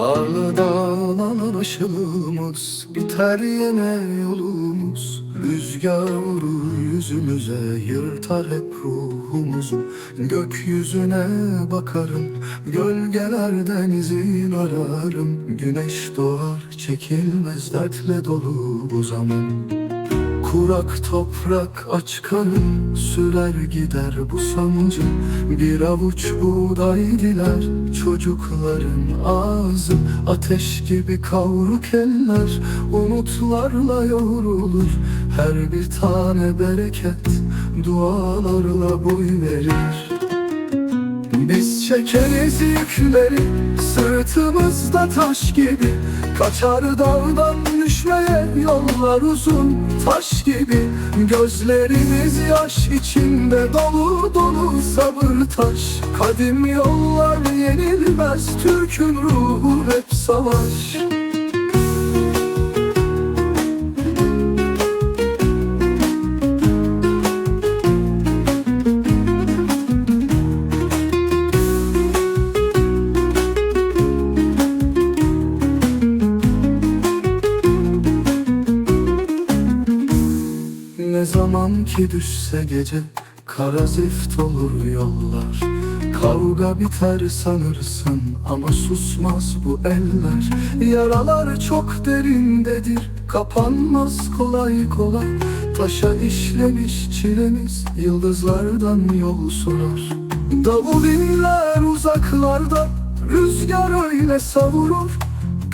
Karlı dağlanan ışığımız Biter yine yolumuz. Rüzgar vurur yüzümüze Yırtar hep ruhumuzu. Gökyüzüne bakarım Gölgelerden izin ararım. Güneş doğar çekilmez Dertle dolu bu zaman Kurak toprak aç karın Sürer gider bu sancı. Bir avuç buğday diler Çocukların ağzı. Ateş gibi kavruk eller Umutlarla yoğrulur. Her bir tane bereket Dualarla boy verir biz çekeriz yükleri Sırtımızda taş gibi. Kaçar dağdan düşmeye Yollar uzun taş gibi. Gözlerimiz yaş içinde Dolu dolu sabır taş. Kadim yollar yenilmez Türk'ün ruhu hep savaş zaman ki düşse gece Kara zift olur yollar. Kavga biter sanırsın Ama susmaz bu eller. Yaralar çok derindedir Kapanmaz kolay kolay. Taşa işlemiş çilemiz Yıldızlardan yol sorar. Davul inler uzaklarda Rüzgar öyle savurur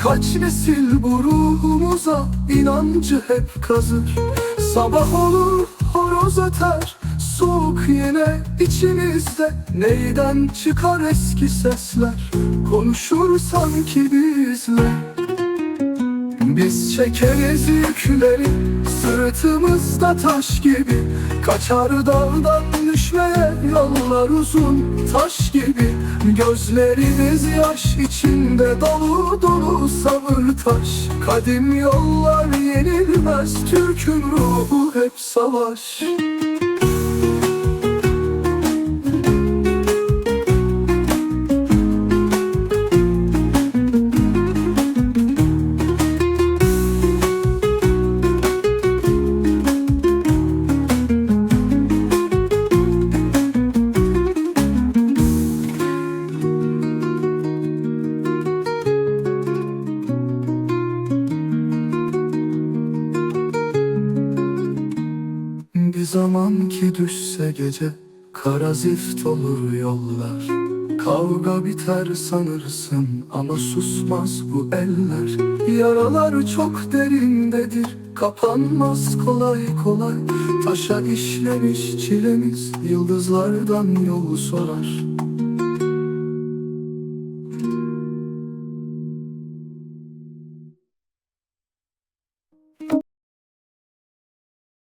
Kaç nesil bu ruhumuza inancı hep kazır. Sabah olur horoz öter Soğuk yine içimizde Neyden çıkar eski sesler? Konuşur sanki bizle. Biz çekeriz yükleri Sırtımızda taş gibi. Kaçar dağdan düşmeye Yollar uzun taş gibi. Gözlerimiz yaş içinde Dolu dolu sabır taş. Kadim yollar yenilmez Türk'ün ruhu hep savaş zaman ki düşse gece Kara zift olur yollar. Kavga biter sanırsın Ama susmaz bu eller. Yaralar çok derindedir Kapanmaz kolay kolay. Taşa işlemiş çilemiz Yıldızlardan yol sorar